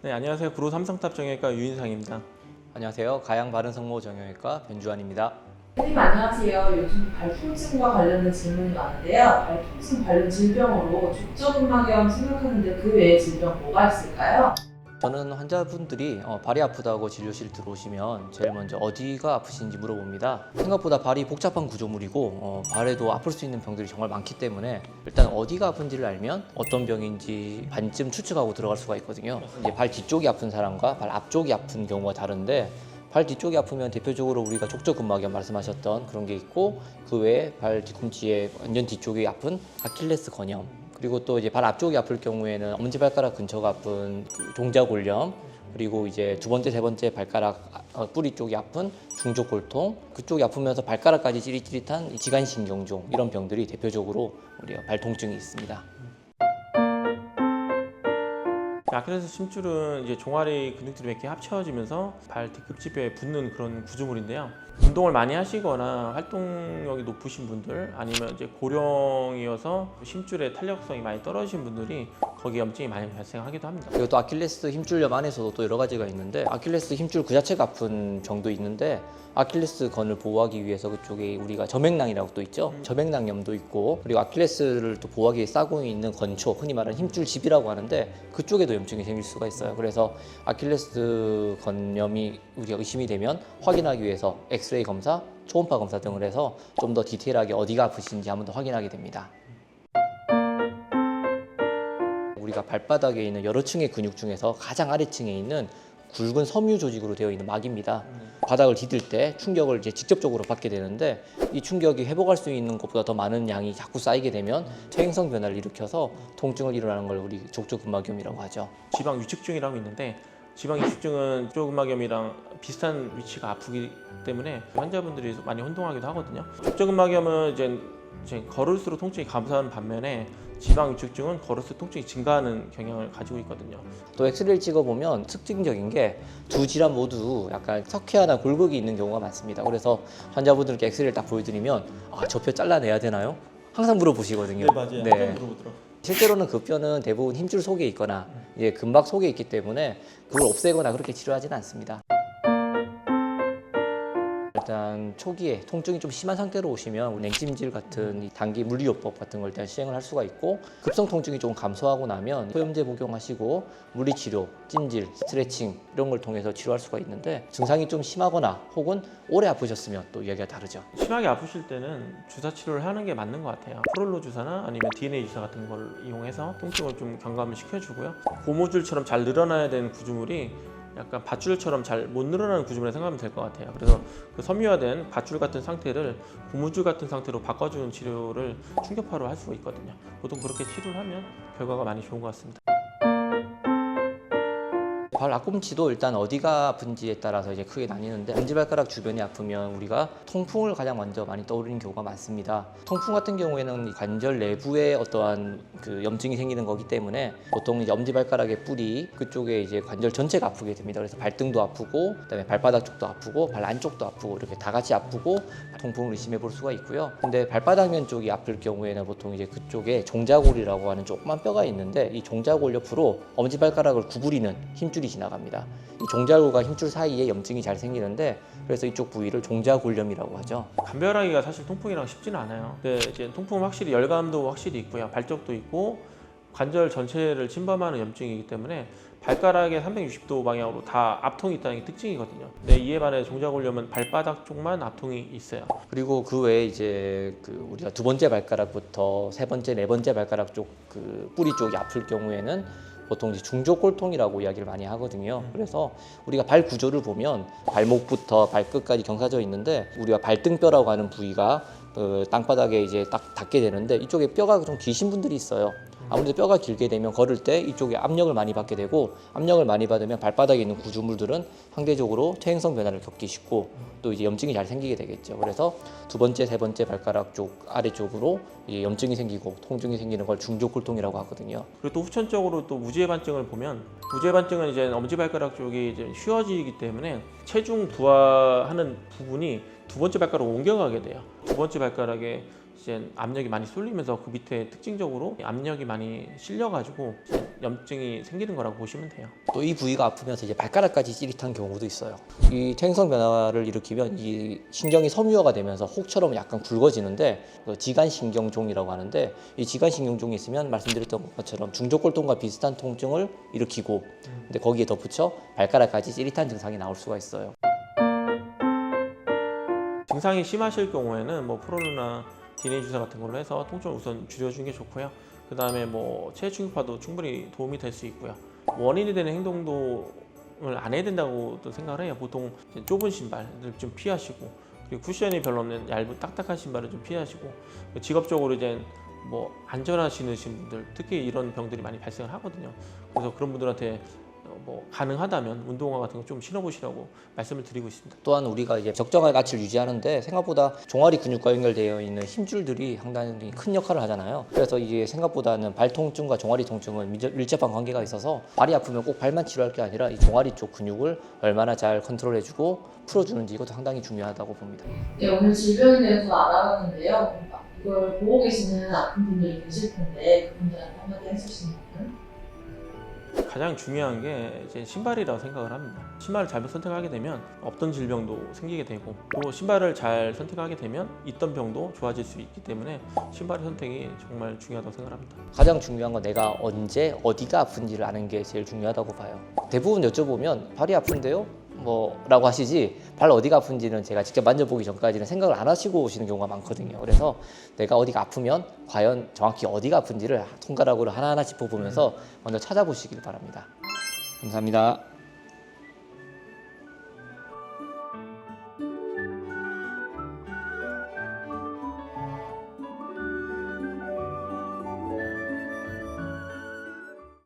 네, 안녕하세요. 구로 삼성탑 정형외과 유인상입니다. 안녕하세요. 가양 바른 성모 정형외과 변주환입니다. 선생님 안녕하세요. 요즘 발통증과 관련된 질문이 많은데요. 발통증 관련 질병으로 족저근막염 생각하는데 그 외에 질병 뭐가 있을까요? 저는 환자분들이 어, 발이 아프다고 진료실 들어오시면 제일 먼저 어디가 아프신지 물어봅니다. 생각보다 발이 복잡한 구조물이고 어, 발에도 아플 수 있는 병들이 정말 많기 때문에 일단 어디가 아픈지를 알면 어떤 병인지 반쯤 추측하고 들어갈 수가 있거든요. 이제 발 뒤쪽이 아픈 사람과 발 앞쪽이 아픈 경우가 다른데 발 뒤쪽이 아프면 대표적으로 우리가 족저근막염 말씀하셨던 그런 게 있고 그 외에 발 뒤꿈치에 완전 뒤쪽이 아픈 아킬레스 건염 그리고 또 이제 발 앞쪽이 아플 경우에는 엄지발가락 근처가 아픈 그 종자골염 그리고 이제 두 번째 세 번째 발가락 아- 어, 뿌리 쪽이 아픈 중족 골통 그쪽이 아프면서 발가락까지 찌릿찌릿한 이 지간신경종 이런 병들이 대표적으로 우리가 발통증이 있습니다. 아킬레스 심줄은 이제 종아리 근육들이 몇개 합쳐지면서 발 뒤꿈치뼈에 붙는 그런 구조물인데요. 운동을 많이 하시거나 활동력이 높으신 분들 아니면 이제 고령이어서 심줄의 탄력성이 많이 떨어지신 분들이 거기에 염증이 많이 발생하기도 합니다. 그리고 또 아킬레스 힘줄염 안에서도 또 여러 가지가 있는데 아킬레스 힘줄 그 자체가 아픈 병도 있는데 아킬레스 건을 보호하기 위해서 그쪽에 우리가 저맥낭이라고 또 있죠 저맥낭염도 있고 그리고 아킬레스를 또 보호하기 위해 싸고 있는 건초 흔히 말하는 힘줄집이라고 하는데 그쪽에도 염증이 생길 수가 있어요. 그래서 아킬레스 건염이 우리가 의심이 되면 확인하기 위해서 엑스레이 검사 초음파 검사 등을 해서 좀 더 디테일하게 어디가 아프신지 한 번 더 확인하게 됩니다. 우리가 발바닥에 있는 여러 층의 근육 중에서 가장 아래층에 있는 굵은 섬유 조직으로 되어 있는 막입니다. 바닥을 디딜 때 충격을 이제 직접적으로 받게 되는데 이 충격이 회복할 수 있는 것보다 더 많은 양이 자꾸 쌓이게 되면 퇴행성 변화를 일으켜서 통증을 일어나는 걸 우리 족저근막염이라고 하죠. 지방 위축증이라고 있는데 지방 위축증은 족저근막염이랑 비슷한 위치가 아프기 때문에 환자분들이 많이 혼동하기도 하거든요. 족저근막염은 이제, 걸을수록 통증이 감소하는 반면에 지방 위축증은 걸을수록 통증이 증가하는 경향을 가지고 있거든요. 또 엑스레이를 찍어보면 특징적인 게 두 질환 모두 약간 석회화나 굴곡이 있는 경우가 많습니다. 그래서 환자분들께 엑스레이를 딱 보여드리면 아, 저 뼈 잘라내야 되나요? 항상 물어보시거든요. 네. 실제로는 그 뼈는 대부분 힘줄 속에 있거나 이제 근막 속에 있기 때문에 그걸 없애거나 그렇게 치료하지는 않습니다. 일단 초기에 통증이 좀 심한 상태로 오시면 냉찜질 같은 이 단기 물리요법 같은 걸 일단 시행을 할 수가 있고 급성 통증이 좀 감소하고 나면 소염제 복용하시고 물리치료, 찜질, 스트레칭 이런 걸 통해서 치료할 수가 있는데 증상이 좀 심하거나 혹은 오래 아프셨으면 또 이야기가 다르죠. 심하게 아프실 때는 주사 치료를 하는 게 맞는 것 같아요. 프롤로 주사나 아니면 DNA 주사 같은 걸 이용해서 통증을 좀 경감을 시켜주고요. 고무줄처럼 잘 늘어나야 되는 구조물이 약간 밧줄처럼 잘 못 늘어나는 구조물에 생각하면 될 것 같아요. 그래서 그 섬유화된 밧줄 같은 상태를 고무줄 같은 상태로 바꿔주는 치료를 충격파로 할 수가 있거든요. 보통 그렇게 치료를 하면 결과가 많이 좋은 것 같습니다. 발 앞꿈치도 일단 어디가 아픈지에 따라서 이제 크게 나뉘는데 엄지발가락 주변이 아프면 우리가 통풍을 가장 먼저 많이 떠올리는 경우가 많습니다. 통풍 같은 경우에는 이 관절 내부에 어떠한 그 염증이 생기는 거기 때문에 보통 이제 엄지발가락의 뿌리 그쪽에 이제 관절 전체가 아프게 됩니다. 그래서 발등도 아프고 그다음에 발바닥 쪽도 아프고 발 안쪽도 아프고 이렇게 다 같이 아프고 통풍을 의심해 볼 수가 있고요. 근데 발바닥면 쪽이 아플 경우에는 보통 이제 그쪽에 종자골이라고 하는 조그만 뼈가 있는데 이 종자골 옆으로 엄지발가락을 구부리는 힘줄이 지나갑니다. 이 종자골과 힘줄 사이에 염증이 잘 생기는데 그래서 이쪽 부위를 종자골염이라고 하죠. 감별하기가 사실 통풍이랑 쉽지는 않아요. 근데 이제 통풍은 확실히 열감도 확실히 있고요. 발적도 있고 관절 전체를 침범하는 염증이기 때문에 발가락의 360도 방향으로 다 압통이 있다는 게 특징이거든요. 근데 이에 반해 종자골염은 발바닥 쪽만 압통이 있어요. 그리고 그 외에 이제 그 우리가 두 번째 발가락부터 세 번째, 네 번째 발가락 쪽 그 뿌리 쪽이 아플 경우에는 보통 이제 중족골통이라고 이야기를 많이 하거든요. 그래서 우리가 발 구조를 보면 발목부터 발끝까지 경사져 있는데 우리가 발등뼈라고 하는 부위가 그 땅바닥에 이제 딱 닿게 되는데 이쪽에 뼈가 좀 기신 분들이 있어요. 아무래도 뼈가 길게 되면 걸을 때 이쪽에 압력을 많이 받게 되고 압력을 많이 받으면 발바닥에 있는 구조물들은 상대적으로 퇴행성 변화를 겪기 쉽고 또 이제 염증이 잘 생기게 되겠죠. 그래서 두 번째, 세 번째 발가락 쪽 아래쪽으로 이제 염증이 생기고 통증이 생기는 걸 중족골통이라고 하거든요. 그리고 또 후천적으로 또 무지해반증을 보면 무지해반증은 이제 엄지발가락 쪽이 이제 휘어지기 때문에 체중 부하하는 부분이 두 번째 발가락으로 옮겨가게 돼요. 두 번째 발가락에 이제 압력이 많이 쏠리면서 그 밑에 특징적으로 압력이 많이 실려가지고 염증이 생기는 거라고 보시면 돼요. 또 이 부위가 아프면서 이제 발가락까지 찌릿한 경우도 있어요. 이 퇴행성 변화를 일으키면 이 신경이 섬유화가 되면서 혹처럼 약간 굵어지는데 그 지간신경종이라고 하는데 이 지간신경종이 있으면 말씀드렸던 것처럼 중족골통과 비슷한 통증을 일으키고 근데 거기에 덧붙여 발가락까지 찌릿한 증상이 나올 수가 있어요. 증상이 심하실 경우에는 뭐 프로누나 디네이 주사 같은 걸로 해서 통증을 우선 줄여주는 게 좋고요. 그 다음에 뭐 체해 충격파도 충분히 도움이 될 수 있고요. 원인이 되는 행동도를 안 해야 된다고도 생각을 해요. 보통 좁은 신발을 좀 피하시고 그리고 쿠션이 별로 없는 얇은 딱딱한 신발을 좀 피하시고 직업적으로 이제 뭐 신으신 분들 특히 이런 병들이 많이 발생을 하거든요. 그래서 그런 분들한테 어, 뭐 가능하다면 운동화 같은 거 좀 신어보시라고 말씀을 드리고 있습니다. 또한 우리가 이제 적정한 가치를 유지하는데 생각보다 종아리 근육과 연결되어 있는 힘줄들이 상당히 큰 역할을 하잖아요. 그래서 이게 생각보다는 발 통증과 종아리 통증은 밀접- 밀접한 관계가 있어서 발이 아프면 꼭 발만 치료할 게 아니라 이 종아리 쪽 근육을 얼마나 잘 컨트롤해주고 풀어주는지 이것도 상당히 중요하다고 봅니다. 네, 오늘 질병에 대해서 알아봤는데요. 이걸 보고 계시는 아픈 분들이 계실 텐데 그분들한테 한마디 수 있나요? 가장 중요한 게 이제 신발이라고 생각을 합니다. 신발을 잘못 선택하게 되면 없던 질병도 생기게 되고 또 신발을 잘 선택하게 되면 있던 병도 좋아질 수 있기 때문에 신발 선택이 정말 중요하다고 생각합니다. 가장 중요한 건 내가 언제 어디가 아픈지를 아는 게 제일 중요하다고 봐요. 대부분 여쭤보면 발이 아픈데요? 뭐라고 하시지 발 어디가 아픈지는 제가 직접 만져보기 전까지는 생각을 안 하시고 오시는 경우가 많거든요. 그래서 내가 어디가 아프면 과연 정확히 어디가 아픈지를 손가락으로 하나하나 짚어보면서 먼저 찾아보시길 바랍니다. 감사합니다.